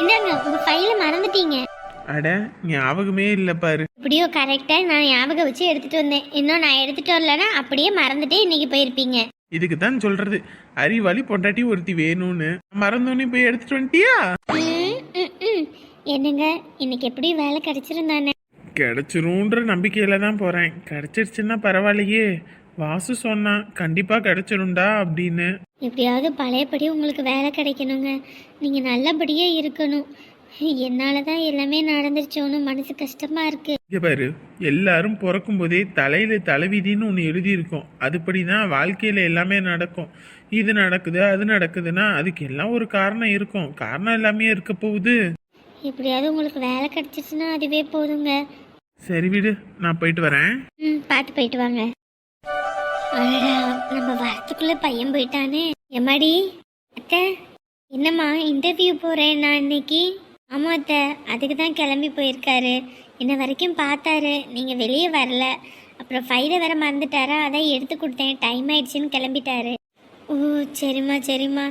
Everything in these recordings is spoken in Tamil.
இந்தாங்க உங்க ஃபைல மறந்துட்டீங்க. அட ஞாபகமே இல்லை பாரு. இப்படியோ கரெக்டாக நான் ஞாபகம் வச்சு எடுத்துட்டு வந்தேன். இன்னும் நான் எடுத்துட்டு வரலன்னா அப்படியே மறந்துட்டே இன்னைக்கு போயிருப்பீங்க. இதுக்கு தான் சொல்றது. அறிவாளி பொண்டாட்டி ஒருத்தி வேணும்னு. மறந்தோன்னே போய் எடுத்துட்டு வந்துட்டியா. என்னங்க இன்னைக்கு எப்படி வேலை கிடைச்சிருந்தானே? கிடைச்சிரும்ன்ற நம்பிக்கையில தான் போறேன். கிடைச்சிருச்சுன்னா பரவாயில்லையே. வாசு சொன்னான் கண்டிப்பா கிடைச்சிரும்டா அப்படின்னு. எப்படியாவது பழையபடி உங்களுக்கு வேலை கிடைக்கணுங்க. நீங்கள் நல்லபடியாக இருக்கணும். என்னால் தான் எல்லாமே நடந்துருச்சோன்னு மனசு கஷ்டமாக இருக்கு. இங்க பாரு எல்லாரும் பிறக்கும் போதே தலையில தலைவிதின்னு ஒன்று எழுதியிருக்கோம். அதுபடி தான் வாழ்க்கையில எல்லாமே நடக்கும். இது நடக்குது அது நடக்குதுன்னா அதுக்கு எல்லாம் ஒரு காரணம் இருக்கும். காரணம் எல்லாமே இருக்க போகுது. எப்படியாவது உங்களுக்கு வேலை கிடைச்சிச்சுன்னா அதுவே போதுங்க. சரி விடு நான் போயிட்டு வரேன். ம் பார்த்து போயிட்டு வாங்க. அடடா நம்ம வரத்துக்குள்ள பையன் போயிட்டானே. எம்மாடி? அத்தை என்னம்மா இன்டர்வியூ போகிறேன் நான் இன்னைக்கு. ஆமாம் அத்தை அதுக்கு தான் கிளம்பி போயிருக்காரு. இன்ன வரைக்கும் பார்த்தாரு நீங்கள் வெளியே வரல. அப்புறம் ஃபைலை வேற மறந்துட்டாரா? அதான் எடுத்து கொடுத்தேன் டைம் ஆயிடுச்சுன்னு கிளம்பிட்டாரு. ஓ சரிம்மா சரிம்மா.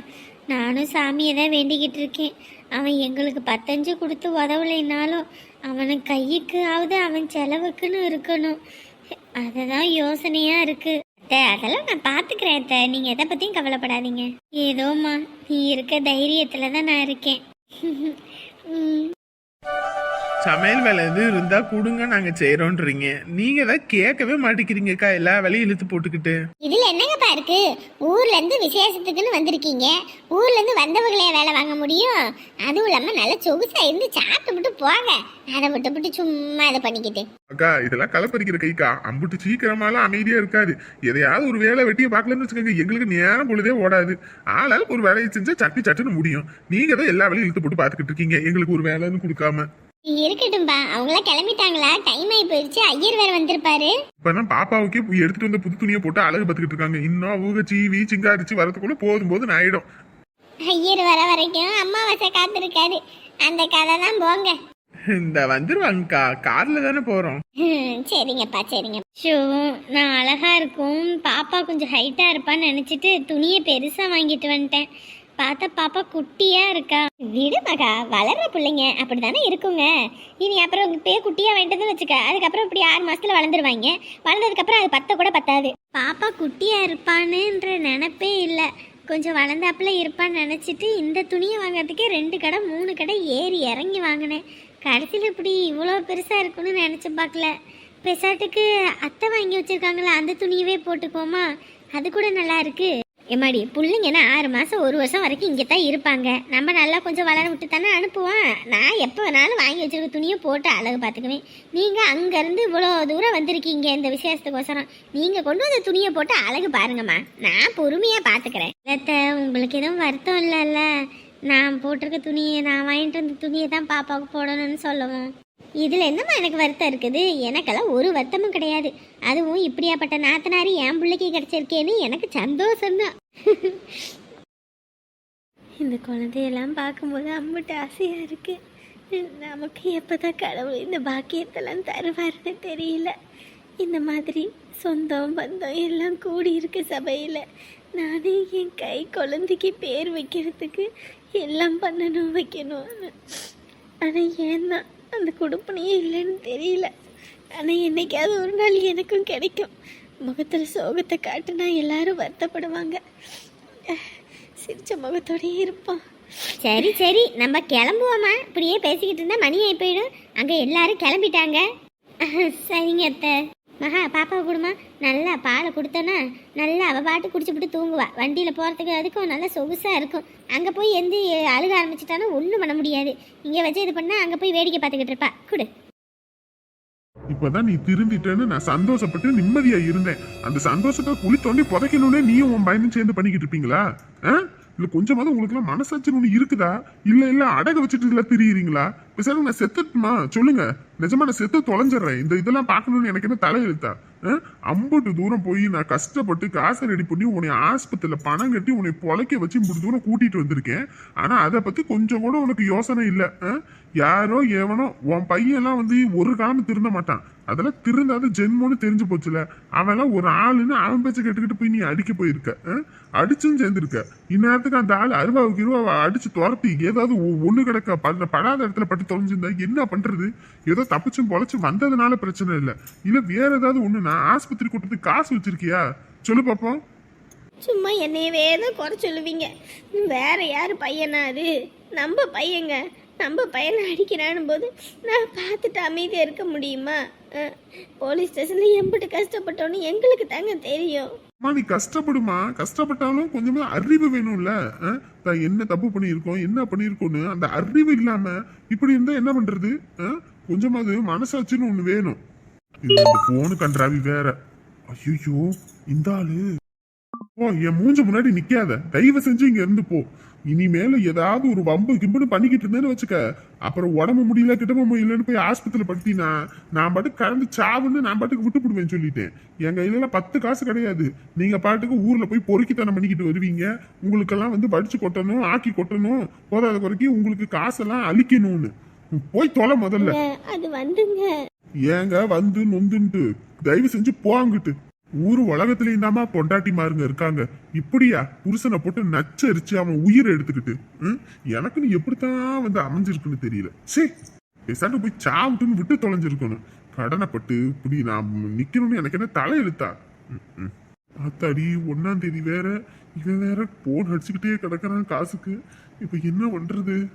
நானும் சாமியை தான் வேண்டிக்கிட்டு இருக்கேன். அவன் எங்களுக்கு பத்தஞ்சு கொடுத்து உதவலைனாலும் அவனுக்கு கைக்கு ஆகுது அவன் செலவுக்குன்னு இருக்கணும். அதை தான் யோசனையாக இருக்குது அத்தை அதெல்லாம் நான் பார்த்துக்கிறேன் அத்தை. நீங்கள் எதை பற்றியும் கவலைப்படாதீங்க. ஏதோம்மா நீ இருக்க தைரியத்தில் தான் நான் இருக்கேன். ம். சமையல் வேலை எது இருந்தா கொடுங்க நாங்க செய்யறோன்றீங்க நீங்க தான் கேட்கவே மாட்டேங்கிறீங்கக்கா எல்லா வேலையும் இழுத்து போட்டுக்கிட்டு. இதுல என்னங்கப்பா இருக்கு? ஊர்ல இருந்து விசேஷத்துக்குன்னு வந்திருக்கீங்க. ஊர்ல இருந்து வந்தவங்களே வேலை வாங்க முடியும். அதுவும் இல்லாம நல்ல சொகுசா இருந்து சாப்பிட்டு போங்க. அதை விட்டு விட்டு சும்மா இதை பண்ணிக்கிட்டு. அக்கா இதெல்லாம் கலப்பறிக்கிற கைக்கா. அம்புட்டு சீக்கிரமாலாம் அமைதியா இருக்காது. எதையாவது ஒரு வேலை வெட்டியை பார்க்கலன்னு வச்சுக்கோங்க எங்களுக்கு நேரம் பொழுதே ஓடாது. ஆளாளுக்கு ஒரு வேலையை செஞ்சா சட்டு சட்டுன்னு முடியும். நீங்க தான் எல்லா வேலையும் இழுத்து போட்டு பார்த்துக்கிட்டு இருக்கீங்க. எங்களுக்கு ஒரு வேலைன்னு கொடுக்காம. இருக்கட்டும்பா. அவங்களாம் கிளம்பிட்டாங்களா? டைம் ஆகி போயிடுச்சு. ஐயர் வேற வந்திருப்பாரு. இப்பதான் பாப்பாவுக்கே போய் எடுத்துட்டு வந்த புது துணியை போட்டு அழகு பார்த்துக்கிட்டு இருக்காங்க. இன்னும் அவங்க சீவி சிங்காரிச்சு வரதுக்குள்ள போதும் போதும் ஆயிடும் ஐயர் வர வரைக்கும் அம்மாவாசை காத்திருக்காரு. அந்த கதை தான் போங்க. இந்த வந்துருவாங்கக்கா. கார்ல தானே போறோம். சரிங்கப்பா சரிங்க. ஷோ நான் அழகா இருக்கும். பாப்பா கொஞ்சம் ஹைட்டா இருப்பான்னு நினைச்சிட்டு துணியை பெருசா வாங்கிட்டு வந்துட்டேன். பார்த்தா பாப்பா குட்டியா இருக்கா? விடு மகா வளர்ற பிள்ளைங்க அப்படிதானே இருக்குங்க. இனி அப்புறம் இப்பயே குட்டியா வேண்டதுன்னு வச்சுக்க அதுக்கப்புறம் இப்படி ஆறு மாசத்துல வளர்ந்துருவாங்க. வளர்ந்ததுக்கு அப்புறம் அது பத்த கூட பத்தாது. பாப்பா குட்டியா இருப்பானுன்ற நினைப்பே இல்லை. கொஞ்சம் வளர்ந்தாப்புல இருப்பான்னு நினச்சிட்டு இந்த துணியை வாங்குறதுக்கே ரெண்டு கடை மூணு கடை ஏறி இறங்கி வாங்கினேன். கடைசியில் இப்படி இவ்வளோ பெருசாக இருக்குன்னு நினச்சி பார்க்கல. பெசாட்டுக்கு அத்தை வாங்கி வச்சுருக்காங்களே அந்த துணியவே போட்டுக்கோமா அது கூட நல்லா இருக்கு. எம்மாடி பிள்ளைங்கன்னா ஆறு மாதம் ஒரு வருஷம் வரைக்கும் இங்கே தான் இருப்பாங்க. நம்ம நல்லா கொஞ்சம் வளர விட்டு தானே அனுப்புவோம். நான் எப்போ வேணாலும் வாங்கி வச்சிருக்க துணியை போட்டு அழகு பார்த்துக்குவேன். நீங்கள் அங்கேருந்து இவ்வளோ தூரம் வந்திருக்கீங்க இந்த விசேஷத்துக்கோசரம். நீங்கள் கொண்டு வந்த துணியை போட்டு அழகு பாருங்கம்மா. நான் பொறுமையாக பார்த்துக்கிறேன். அத்தை உங்களுக்கு எதுவும் வருத்தம் இல்லைல்ல? நான் போட்டிருக்க துணியை நான் வாங்கிட்டு வந்த துணியை தான் பாப்பாவுக்கு போடணும்னு சொல்லுவோம். இதில் என்னம்மா எனக்கு வருத்தம் இருக்குது? எனக்கெல்லாம் ஒரு வருத்தமும் கிடையாது. அதுவும் இப்படியாப்பட்ட நாத்தனாரி என் பிள்ளைக்கு கிடச்சிருக்கேன்னு எனக்கு சந்தோஷம்தான். இந்த குழந்தையெல்லாம் பார்க்கும்போது அம்மிட்ட ஆசையாக இருக்குது நமக்கு எப்போ தான் கடவுள் இந்த பாக்கியத்தெல்லாம் தருவாருன்னு தெரியல. இந்த மாதிரி சொந்தம் பந்தம் எல்லாம் கூடி இருக்க சபையில். நானே என் கை குழந்தைக்கு பேர் வைக்கிறதுக்கு எல்லாம் பண்ணணும் வைக்கணும் ஆனால் ஏன்னா அந்த கொடுப்பனையே இல்லைன்னு தெரியல. ஆனால் என்னைக்காவது ஒரு நாள் எனக்கும் கிடைக்கும். முகத்தில் சோகத்தை காட்டுனா எல்லாரும் வருத்தப்படுவாங்க. சிரிச்ச முகத்தோடயே இருப்போம். சரி சரி. நம்ம கிளம்புவோமா? இப்படியே பேசிக்கிட்டு இருந்தால் மணி ஆகி போயிடும். அங்கே எல்லாரும் கிளம்பிட்டாங்க. சரிங்க அத்தை. மகா பாப்பாவை கொடுமா? நல்லா பாலை கொடுத்தோன்னா நல்லா அவள் பாட்டு குடிச்சுப்புட்டு தூங்குவா. வண்டியில் போகிறதுக்கு அதுக்கும் நல்லா சொகுசாக இருக்கும். அங்கே போய் எந்த அழுக ஆரம்பிச்சிட்டாலும் ஒன்றும் பண்ண முடியாது. இங்கே வச்சு இது பண்ணால் அங்கே போய் வேடிக்கை பார்த்துக்கிட்டு இருப்பா. கொடு. இப்பதான் நீ திருந்திட்டேன்னு நான் சந்தோஷப்பட்டு நிம்மதியா இருந்தேன். அந்த சந்தோஷத்தை குழி தோண்டி புதைக்கணும்னே நீயும் உன் பயந்து சேர்ந்து பண்ணிக்கிட்டு இருப்பீங்களா? ஆ? இல்ல கொஞ்சமாவது உங்களுக்கு எல்லாம் மனசாட்சின்னு ஒண்ணு இருக்குதா? இல்ல இல்ல அடக வச்சுட்டு இல்ல திரியுறீங்களா பேசாம நான் செத்துட்டுமா சொல்லுங்க. நிஜமா நான் செத்து தொலைஞ்சிடுறேன். இந்த இதெல்லாம் பார்க்கணும்னு எனக்கு என்ன தலையெழுத்தா ஆ? தூரம் போய் நான் கஷ்டப்பட்டு காசை ரெடி பண்ணி உன்னை ஆஸ்பத்திரியில் பணம் கட்டி உன்னை பொழைக்க வச்சு இப்படி தூரம் கூட்டிட்டு வந்திருக்கேன். ஆனால் அதை பற்றி கொஞ்சம் கூட உனக்கு யோசனை இல்லை. ஆ? யாரோ எவனோ உன் பையன்லாம் வந்து ஒரு காலம் திருந்த மாட்டான். அதெல்லாம் திருந்தாத ஜென்மோன்னு தெரிஞ்சு போச்சுல. அவெல்லாம் ஒரு ஆளுன்னு அவன் பேச்ச கேட்டுக்கிட்டு போய் நீ அடிக்க போயிருக்க. ஆ? அடிச்சும் சேர்ந்துருக்க. இந்நேரத்துக்கு அந்த ஆள் அருவாவுக்கு இருவா அடிச்சு துரத்தி ஏதாவது ஒ- ஒண்ணு கிடக்க படாத இடத்துல பட்டு தொலைஞ்சிருந்தா என்ன பண்றது? ஏதோ தப்பிச்சும் பொழைச்சு வந்ததுனால பிரச்சனை இல்லை. இல்ல வேற ஏதாவது ஒண்ணுனா ஆஸ்பத்திரி கூட்டத்துக்கு காசு வச்சிருக்கியா? சொல்லு பாப்போம். சும்மா என்னையவே தான் குறை சொல்லுவீங்க. வேற யார் பையனா அது? நம்ம பையங்க. நம்ம பையனை அடிக்கிறான்னு போது நான் பார்த்துட்டு அமைதியாக இருக்க முடியுமா? போலீஸ் ஸ்டேஷனில் எம்பிட்டு கஷ்டப்பட்டோன்னு எங்களுக்கு தாங்க தெரியும். அம்மா நீ கஷ்டப்படுமா? கஷ்டப்பட்டாலும் கொஞ்சமா அறிவு வேணும்ல? தான் என்ன தப்பு பண்ணியிருக்கோம் என்ன பண்ணியிருக்கோன்னு அந்த அறிவு இல்லாம இப்படி இருந்தா என்ன பண்றது? கொஞ்சமாவது மனசாட்சின்னு ஒண்ணு வேணும். இந்த போனு கன்றாவி வேற. ஐயோ இந்த ஆளு. ஓ என் மூஞ்ச முன்னாடி நிக்காத. தயவு செஞ்சு இங்க இருந்து போ. இனிமேல ஏதாவது ஒரு வம்பு கிம்புன்னு பண்ணிக்கிட்டு இருந்தேன்னு வச்சுக்க. அப்புறம் உடம்பு முடியல கிட்டம முடியலன்னு போய் ஆஸ்பத்திரியில படுத்தினா நான் பாட்டுக்கு கலந்து சாவுன்னு நான் பாட்டுக்கு விட்டு போடுவேன் சொல்லிட்டேன். என் கையில பத்து காசு கிடையாது. நீங்க பாட்டுக்கு ஊர்ல போய் பொறுக்கித்தனம் பண்ணிக்கிட்டு வருவீங்க. உங்களுக்கெல்லாம் வந்து படிச்சு கொட்டணும் ஆக்கி கொட்டணும் போதாத குறைக்கு உங்களுக்கு காசெல்லாம் அழிக்கணும்னு. போய் தொலை முதல்ல. அது வந்துங்க. ஏங்க வந்து நொந்துன்ட்டு. தயவு செஞ்சு போங்கிட்டு. ஊர் உலகத்திலையும் தாமா பொண்டாட்டி மாருங்க இருக்காங்க. இப்படியா? புருஷனை போட்டு நச்சரிச்சு அவன் உயிரை எடுத்துக்கிட்டு ம்? எனக்குன்னு எப்படித்தான் வந்து அமைஞ்சிருக்குன்னு தெரியல. சே பேசாண்டு போய் சாவுட்டுன்னு விட்டு தொலைஞ்சிருக்கணும். கடனைப்பட்டு இப்படி நான் நிக்கணும்னு எனக்கு என்ன தலையெழுத்தா? ம், ம். ஆத்தாடி ஒன்னாம் தேதி வேற. இவன் வேற போன் அடிச்சுக்கிட்டே கிடக்குறான் காசுக்கு. இப்ப என்ன பண்றது?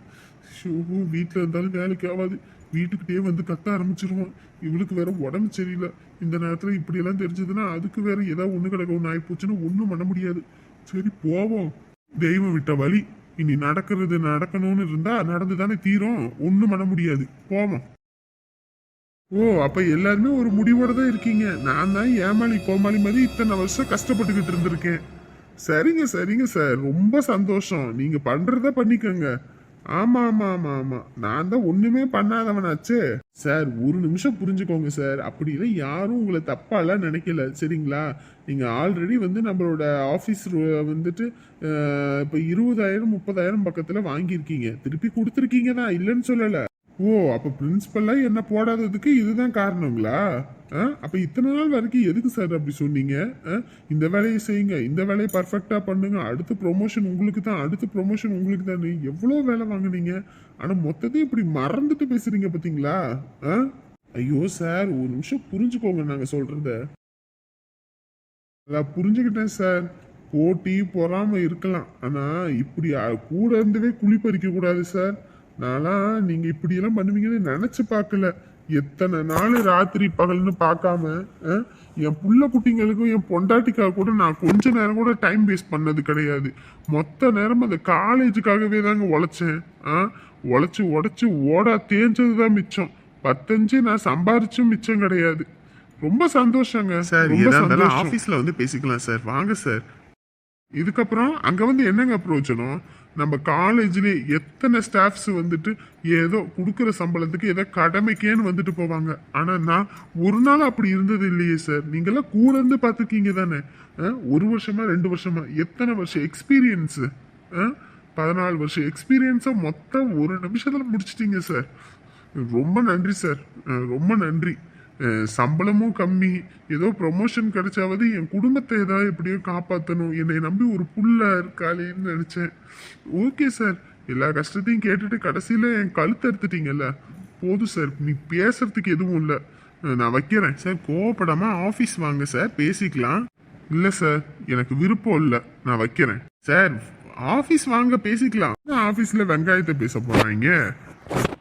ஷோ வீட்டில் இருந்தாலும் வேலைக்கு ஆகாது வீட்டுக்கிட்டே வந்து கத்த ஆரம்பிச்சிருவான். இவளுக்கு வேற உடம்பு சரியில்லை. இந்த நேரத்தில் இப்படியெல்லாம் தெரிஞ்சதுன்னா அதுக்கு வேற ஏதாவது ஒன்று கிடக்க ஒன்று ஆகிப்போச்சுன்னா ஒன்றும் பண்ண முடியாது. சரி போவோம். தெய்வம் விட்ட வழி. இனி நடக்கிறது நடக்கணும்னு இருந்தா நடந்து தானே தீரும். ஒன்றும் பண்ண முடியாது. போவோம். ஓ அப்ப எல்லாருமே ஒரு முடிவோட தான் இருக்கீங்க. நான் தான் ஏமாளி கோமாளி மாதிரி இத்தனை வருஷம் கஷ்டப்பட்டுக்கிட்டு இருந்திருக்கேன். சரிங்க சரிங்க சார். ரொம்ப சந்தோஷம். நீங்க பண்றத பண்ணிக்கோங்க. ஆமா ஆமா ஆமா ஆமா. நான் தான் ஒண்ணுமே பண்ணாதவனாச்சே. சார் ஒரு நிமிஷம் புரிஞ்சுக்கோங்க சார். அப்படிலாம் யாரும் உங்களை தப்பாலாம் நினைக்கல சரிங்களா? நீங்க ஆல்ரெடி வந்து நம்மளோட ஆஃபீஸ் வந்துட்டு இப்போ இருபதாயிரம் முப்பதாயிரம் பக்கத்துல வாங்கியிருக்கீங்க. திருப்பி கொடுத்துருக்கீங்க தான் இல்லைன்னு சொல்லல. ஓ அப்போ பிரின்சிபல்லா என்ன போடாததுக்கு இதுதான் காரணங்களா? ஆ? அப்போ இத்தனை நாள் வரைக்கும் எதுக்கு சார் அப்படி சொன்னீங்க? ஆ? இந்த வேலையை செய்யுங்க இந்த வேலையை பர்ஃபெக்டாக பண்ணுங்க அடுத்த ப்ரொமோஷன் உங்களுக்கு தான் அடுத்த ப்ரொமோஷன் உங்களுக்கு தான். எவ்வளோ வேலை வாங்குனீங்க? ஆனால் மொத்தத்தையும் இப்படி மறந்துட்டு பேசுறீங்க பார்த்தீங்களா ஆ? ஐயோ சார் ஒரு நிமிஷம் புரிஞ்சுக்கோங்க நாங்கள் சொல்கிறத அதான் புரிஞ்சுக்கிட்டேன் சார் போட்டி பொறாமல் இருக்கலாம். ஆனால் இப்படி கூட இருந்தவே குழி பறிக்க கூடாது சார் நான்லாம் நீங்க இப்படி எல்லாம் பண்ணுவீங்கன்னு நினைச்சு பார்க்கல. எத்தனை நாள் ராத்திரி பகல்னு பார்க்காம என் புள்ள குட்டிங்களுக்கும் என் பொண்டாட்டிக்காக கூட நான் கொஞ்ச நேரம் கூட டைம் வேஸ்ட் பண்ணது கிடையாது. மொத்த நேரம் அந்த காலேஜுக்காகவே தாங்க உழைச்சேன். ஆ உழைச்சு உடைச்சு ஓடா தேஞ்சது தான் மிச்சம். பத்தஞ்சு நான் சம்பாரிச்சும் மிச்சம் கிடையாது. ரொம்ப சந்தோஷங்க. சார். ஆஃபீஸில் வந்து பேசிக்கலாம் சார். வாங்க சார். இதுக்கப்புறம் அங்க வந்து என்னங்க பிரயோஜனம்? நம்ம காலேஜ்லேயே எத்தனை ஸ்டாஃப்ஸ் வந்துட்டு ஏதோ கொடுக்குற சம்பளத்துக்கு ஏதோ கடமைக்கேன்னு வந்துட்டு போவாங்க. ஆனால் நான் ஒரு நாள் அப்படி இருந்தது இல்லையே சார் நீங்களாம் கூட இருந்து பார்த்துருக்கீங்க தானே? ஒரு வருஷமா ரெண்டு வருஷமா? எத்தனை வருஷம் எக்ஸ்பீரியன்ஸு பதினாலு வருஷம் எக்ஸ்பீரியன்ஸை மொத்தம் ஒரு நிமிஷத்தில் முடிச்சிட்டிங்க சார் ரொம்ப நன்றி சார் ரொம்ப நன்றி. சம்பளமும் கம்மி. ஏதோ ப்ரொமோஷன் கிடைச்சாவது என் குடும்பத்தை ஏதாவது எப்படியோ காப்பாற்றணும் என்னை நம்பி ஒரு புள்ள இருக்காளேன்னு நினச்சேன். ஓகே சார் எல்லா கஷ்டத்தையும் கேட்டுட்டு கடைசியில் என் கழுத்தை எடுத்துட்டீங்கல்ல? போதும் சார் நீ பேசுறதுக்கு எதுவும் இல்லை. நான் வைக்கிறேன் சார் கோவப்படாமல் ஆஃபீஸ் வாங்க சார் பேசிக்கலாம். இல்லை சார் எனக்கு விருப்பம் இல்லை. நான் வைக்கிறேன். சார் ஆஃபீஸ் வாங்க பேசிக்கலாம். ஆஃபீஸில் வெங்காயத்தை பேச போகிறாங்க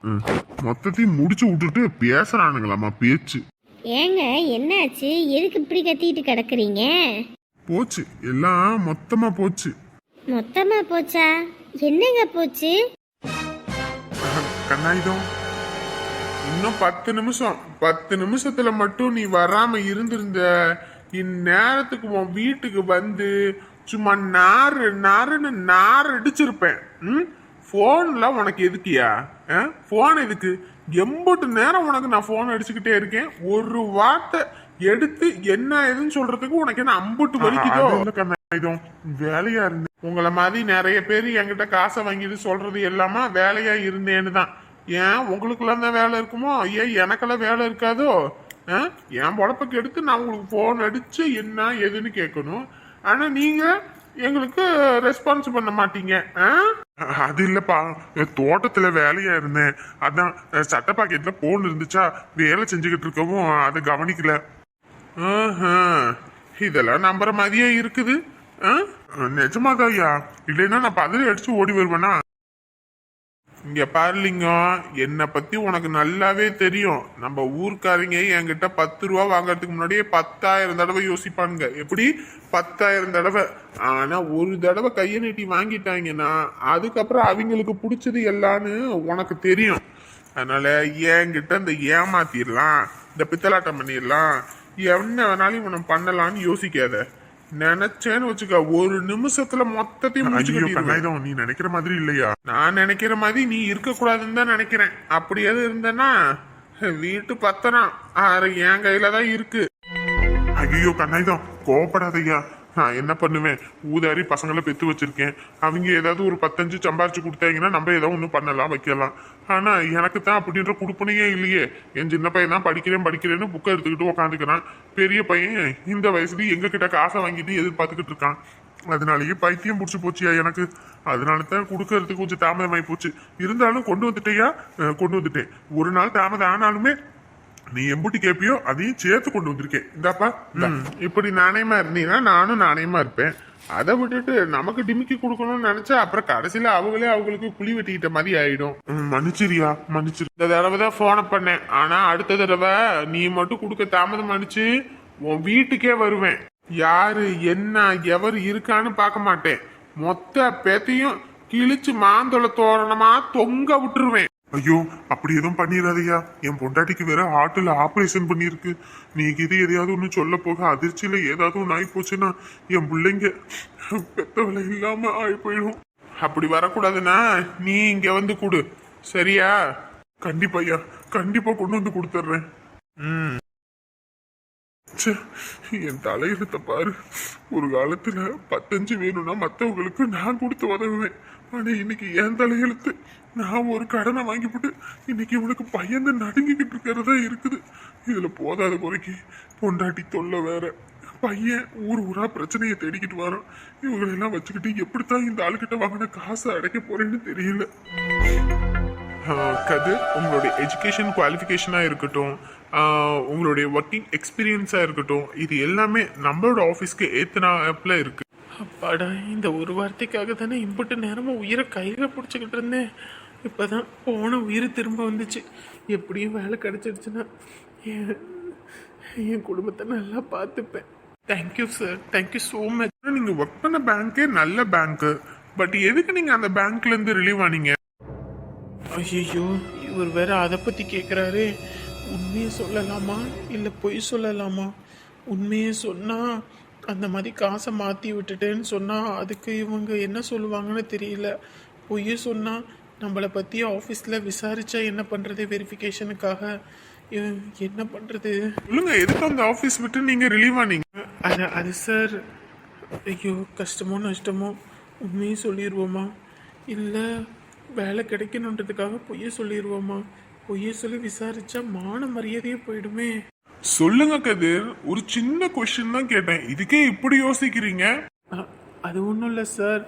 மொத்தத்தையும் முடிச்சு விட்டுட்டு பேசுறானுங்களாமா பேச்சு. ஏங்க என்னாச்சு? எதுக்கு இப்படி கத்திட்டு கிடக்குறீங்க? போச்சு. எல்லாம் மொத்தமா போச்சு. மொத்தமா போச்சா? என்னங்க போச்சு? கண்ணாயுதம். இன்னும் பத்து நிமிஷம். பத்து நிமிஷத்துல மட்டும் நீ வராம இருந்திருந்த இந்நேரத்துக்கு உன் வீட்டுக்கு வந்து சும்மா நாறு நாறுன்னு நார் அடிச்சிருப்பேன். ம்? ஃபோன்ல உனக்கு எதுக்குயா? ஃபோன் எதுக்கு? எம்பட்டு நேரம் உனக்கு நான் ஃபோன் அடிச்சுக்கிட்டே இருக்கேன். ஒரு வார்த்தை எடுத்து என்ன ஏதுன்னு சொல்றதுக்கு உனக்கு என்ன அம்புட்டு வலிக்குதோ? கண்ணாயுதம் வேலையா இருந்தேன் உங்களை மாதிரி நிறைய பேர் என்கிட்ட காசை வாங்கிட்டு சொல்றது எல்லாமே வேலையா இருந்தேன்னு தான். ஏன் உங்களுக்கெல்லாம் தான் வேலை இருக்குமோ? ஏன் எனக்கெல்லாம் வேலை இருக்காதோ? என் பொழப்பக்கு எடுத்து நான் உங்களுக்கு ஃபோன் அடிச்சு என்ன ஏதுன்னு கேட்கணும். ஆனா நீங்க எங்களுக்கு ரெஸ்பான்ஸ் பண்ண மாட்டீங்க. ஆ? அது இல்லப்பா தோட்டத்தில் தோட்டத்துல வேலையா இருந்தேன். அதான் சட்டை சட்ட பாக்கெட்ல போன் இருந்துச்சா வேலை செஞ்சுக்கிட்டு இருக்கவும் அதை கவனிக்கல. இதெல்லாம் நம்புற மாதிரியே இருக்குது. ஆ? நிஜமாதாய்யா? இல்லைன்னா நான் பதவி அடிச்சு ஓடி வருவேனா? இங்க பாருலிங்கம் என்னை பத்தி உனக்கு நல்லாவே தெரியும். நம்ம ஊர்க்காரங்க என்கிட்ட பத்து ரூபா வாங்குறதுக்கு முன்னாடியே பத்தாயிரம் தடவை யோசிப்பானுங்க. எப்படி? பத்தாயிரம் தடவை. ஆனா ஒரு தடவை கையை நீட்டி வாங்கிட்டாங்கன்னா அதுக்கப்புறம் அவங்களுக்கு பிடிச்சது எல்லான்னு உனக்கு தெரியும். அதனால என்கிட்ட இந்த ஏமாத்திடலாம் இந்த பித்தலாட்டம் பண்ணிடலாம் என்ன வேணாலும் இவனை பண்ணலாம்னு யோசிக்காத. நினைச்சேன்னு வச்சுக்க ஒரு நிமிஷத்துல மொத்தத்தையும் முடிச்சு கட்டிடுவேன். நீ நினைக்கிற மாதிரி இல்லையா? நான் நினைக்கிற மாதிரி நீ இருக்கக்கூடாதுன்னு தான் நினைக்கிறேன். அப்படியாவது இருந்தேன்னா வீட்டு பத்திரம். ஆறு என் கையில தான் இருக்கு. ஐயோ கண்ணாயுதம் கோவப்படாதய்யா. நான் என்ன பண்ணுவேன்? ஊதாரி பசங்களை பெற்று வச்சிருக்கேன். அவங்க ஏதாவது ஒரு பத்தஞ்சு சம்பாரிச்சு கொடுத்தாங்கன்னா நம்ம ஏதோ ஒன்று பண்ணலாம் வைக்கலாம். ஆனால் எனக்கு தான் அப்படின்ற கொடுப்பனையே இல்லையே. என் சின்ன பையன் தான் படிக்கிறேன் படிக்கிறேன்னு புக்கை எடுத்துக்கிட்டு உக்காந்துக்கிறான். பெரிய பையன் இந்த வயசுலேயும் எங்ககிட்ட காசை வாங்கிட்டு எதிர்பார்த்துக்கிட்டு இருக்கான். அதனாலேயே பைத்தியம் பிடிச்சி போச்சியா எனக்கு? அதனால தான் கொடுக்கறதுக்கு கொஞ்சம் தாமதமாகி போச்சு. இருந்தாலும் கொண்டு வந்துட்டேயா? கொண்டு வந்துட்டேன். ஒரு நாள் தாமதம் ஆனாலுமே நீ எம்புட்டி கேப்பியோ அதையும் சேர்த்து கொண்டு வந்திருக்கேன் இந்தாப்பா இப்படி நாணயமா இருந்தீங்கன்னா நானும் நாணயமா இருப்பேன். அதை விட்டுட்டு நமக்கு டிமிக்கி கொடுக்கணும்னு நினைச்சா அப்புறம் கடைசியில அவங்களே அவங்களுக்கு குழி வெட்டிக்கிட்ட மாதிரி ஆயிடும். மன்னிச்சிரியா மன்னிச்சிரு. இந்த தடவை தான் போனை பண்ணேன். ஆனா அடுத்த தடவை நீ மட்டும் கொடுக்க தாமதம் அடிச்சு உன் வீட்டுக்கே வருவேன். யாரு என்ன எவர் இருக்கான்னு பார்க்க மாட்டேன். மொத்த பேத்தையும் கிழிச்சு மாந்தொலை தோரணமா தொங்க விட்டுருவேன். ஐயோ அப்படி எதுவும் பண்ணிடாதய்யா என் பொண்டாட்டிக்கு வேற ஹார்ட்டில் ஆப்ரேஷன் பண்ணியிருக்கு. நீ இது எதையாவது ஒன்று சொல்ல போக அதிர்ச்சியில ஏதாவது ஒன்று ஆகி போச்சுன்னா என் பிள்ளைங்க பெத்தவளை இல்லாமல் ஆகி போயிடும். அப்படி வரக்கூடாதுன்னா நீ இங்கே வந்து கொடு. சரியா? கண்டிப்பா ஐயா. கண்டிப்பா கொண்டு வந்து கொடுத்துட்றேன் ம். என் தலையெழுத்த பாரு. ஒரு காலத்துல பத்தஞ்சு வேணும்னா மத்தவங்களுக்கு நான் கொடுத்து உதவுவேன். ஆனா இன்னைக்கு என் தலையெழுத்து நான் ஒரு கடனை வாங்கிவிட்டு இன்னைக்கு இவனுக்கு பயந்து நடுங்கிக்கிட்டு இருக்கிறதா இருக்குது. இதுல போதாத குறைக்கு. பொண்டாட்டி தொல்லை வேற. பையன் ஊர் ஊரா பிரச்சனையை தேடிக்கிட்டு வரோம் இவங்களெல்லாம் வச்சுக்கிட்டு எப்படித்தான் இந்த ஆளுகிட்ட வாங்கின காசை அடைக்க போறேன்னு தெரியல. ஆஹ் கதிர் உங்களுடைய எஜுகேஷன் குவாலிஃபிகேஷனாக இருக்கட்டும் உங்களுடைய ஒர்க்கிங் எக்ஸ்பீரியன்ஸாக இருக்கட்டும் இது எல்லாமே நம்மளோட ஆஃபீஸ்க்கு ஏற்றினா ஆப்பில் இருக்குது அப்பாடா இந்த ஒரு வார்த்தைக்காக தானே இம்புட்டு நேரமும் உயிரை கையில் பிடிச்சிக்கிட்டு இருந்தேன். இப்போதான் போன உயிர் திரும்ப வந்துச்சு. எப்படியும் வேலை கிடைச்சிடுச்சுன்னா என் என் குடும்பத்தை நல்லா பார்த்துப்பேன். Thank you sir thank you so much நீங்க ஒர்க் பண்ண பேங்க்கே நல்ல பேங்க் பட் எதுக்கு நீங்க அந்த பேங்க்ல இருந்து ரிலீவ் ஆனீங்க? ஐயோ இவர் வேற அதை பற்றி கேட்குறாரு உண்மையை சொல்லலாமா? இல்லை பொய் சொல்லலாமா? உண்மையை சொன்னால் அந்த மாதிரி காசை மாற்றி விட்டுட்டேன்னு சொன்னால் அதுக்கு இவங்க என்ன சொல்லுவாங்கன்னு தெரியல. பொய்யை சொன்னால் நம்மளை பற்றி ஆஃபீஸில் விசாரித்தா என்ன பண்ணுறது வெரிஃபிகேஷனுக்காக என்ன பண்ணுறது சொல்லுங்க எதுக்கு அந்த ஆபீஸ் விட்டு நீங்க ரிலீவ் ஆனீங்க? அது அது சார் ஐயோ கஷ்டமோ நஷ்டமோ உண்மையை சொல்லிடுவோமா இல்லை வேலை கிடைக்கணுன்றதுக்காக பொய்யை சொல்லிடுவோமா பொய்யை சொல்லி விசாரிச்சா மான மரியாதையே போயிடுமே. சொல்லுங்க கதிர். ஒரு சின்ன கொஸ்டின் தான் கேட்டேன். இதுக்கே இப்படி யோசிக்கிறீங்க? அது ஒன்றும் இல்லை சார்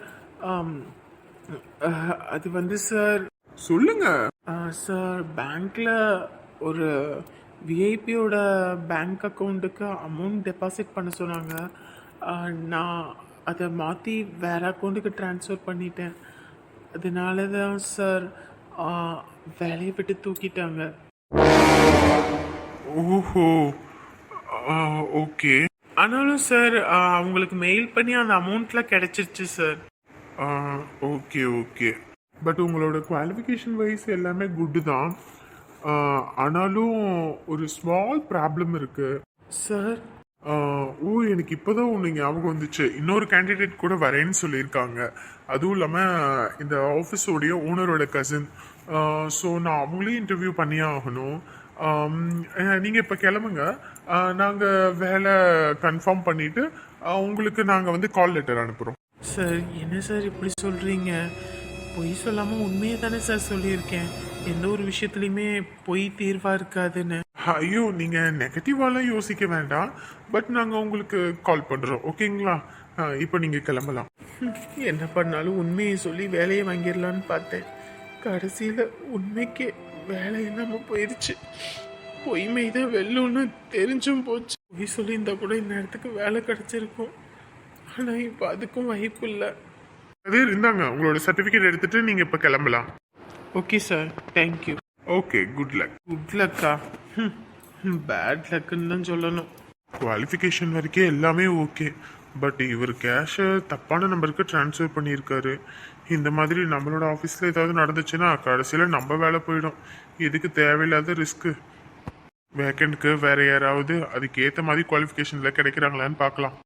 அது வந்து சார் சொல்லுங்க. சார் பேங்க்ல ஒரு விஐபியோட பேங்க் அக்கௌண்ட்டுக்கு அமௌண்ட் டெபாசிட் பண்ண சொன்னாங்க. நான் அதை மாற்றி வேற அக்கௌண்ட்டுக்கு ட்ரான்ஸ்ஃபர் பண்ணிட்டேன். அதனால தான் சார் வேலையை விட்டு தூக்கிட்டாங்க. ஓஹோ. ஓகே. ஆனாலும் சார் அவங்களுக்கு மெயில் பண்ணி அந்த அமௌண்ட்லாம் கிடைச்சிருச்சு சார் ஓகே ஓகே. பட் உங்களோட குவாலிஃபிகேஷன் வைஸ் எல்லாமே குட்டு தான். ஆனாலும் ஒரு ஸ்மால் ப்ராப்ளம் இருக்கு. சார் ஓ எனக்கு இப்போதான் ஒன்று ஞாபகம் வந்துச்சு. இன்னொரு கேண்டிடேட் கூட வரேன்னு சொல்லியிருக்காங்க. அதுவும் இல்லாமல் இந்த ஆஃபீஸோடைய ஓனரோட கசின் ஸோ நான் அவங்களையும் இன்டர்வியூ பண்ணியே ஆகணும். நீங்கள் இப்போ கிளம்புங்க. நாங்கள் வேலை கன்ஃபார்ம் பண்ணிவிட்டு உங்களுக்கு நாங்கள் வந்து கால் லெட்டர் அனுப்புகிறோம் சார் என்ன சார் இப்படி சொல்கிறீங்க பொய் சொல்லாமல் உண்மையை தானே சார் சொல்லியிருக்கேன். எந்த ஒரு விஷயத்துலையுமே பொய் தீர்வாக இருக்காதுன்னு. ஐயோ நீங்க நெகட்டிவாலாம் யோசிக்க வேண்டாம். பட் நாங்க உங்களுக்கு கால் பண்றோம் ஓகேங்களா? இப்போ நீங்க கிளம்பலாம். என்ன பண்ணாலும் உண்மையை சொல்லி வேலையை வாங்கிடலான்னு பார்த்தேன். கடைசியில் உண்மைக்கே வேலை இல்லாம போயிடுச்சு. பொய்மை தான் வெல்லும்னு தெரிஞ்சும் போச்சு. பொய் சொல்லியிருந்தா கூட இந்த நேரத்துக்கு வேலை கிடைச்சிருக்கும். ஆனால் இப்போ அதுக்கும் வாய்ப்பு இல்லை. அது இருந்தாங்க. உங்களோட சர்டிஃபிகேட் எடுத்துட்டு நீங்க இப்போ கிளம்பலாம். Okay sir thank you okay good luck good லக்கா bad லக்குன்னு தான் சொல்லணும். குவாலிஃபிகேஷன் வரைக்கும் எல்லாமே ஓகே பட் இவர் கேஷை தப்பான நம்பருக்கு ட்ரான்ஸ்ஃபர் பண்ணியிருக்காரு. இந்த மாதிரி நம்மளோட ஆஃபீஸில் ஏதாவது நடந்துச்சுன்னா கடைசியில் நம்ம வேலை போயிடும். எதுக்கு தேவையில்லாத ரிஸ்க்கு வேக்கண்ட்க்கு வேறு யாராவது அதுக்கேற்ற மாதிரி குவாலிஃபிகேஷனில் கிடைக்கிறாங்களான்னு பார்க்கலாம்.